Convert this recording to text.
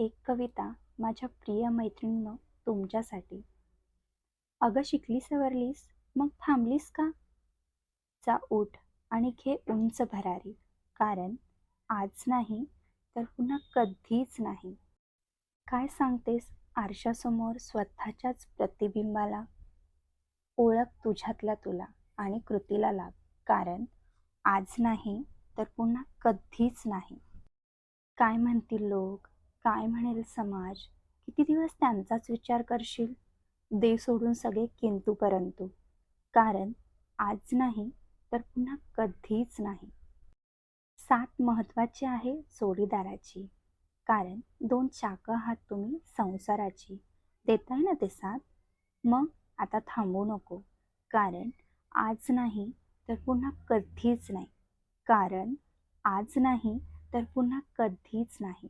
एक कविता माझ्या प्रिय मैत्रिणीनं तुमच्यासाठी. अगं शिकली सवरलीस मग थांबलीस का? चा उठ आणि घे उंच भरारी. कारण आज नाही तर पुन्हा कधीच नाही. काय सांगतेस आरशासमोर स्वतःच्याच प्रतिबिंबाला? ओळख तुझ्यातल्या तुला आणि कृतीला लाग. कारण आज नाही तर पुन्हा कधीच नाही. काय म्हणतील लोक? काय म्हणेल समाज? किती दिवस त्यांचाच विचार करशील? दे सोडून सगळे किंतू परंतु कारण आज नाही तर पुन्हा कधीच नाही. साथ महत्वाची आहे जोडीदाराची. कारण दोन चाकं आहात तुम्ही संसाराची. देताय ना ते साथ? मग आता थांबू नको. कारण आज नाही तर पुन्हा कधीच नाही. कारण आज नाही तर पुन्हा कधीच नाही.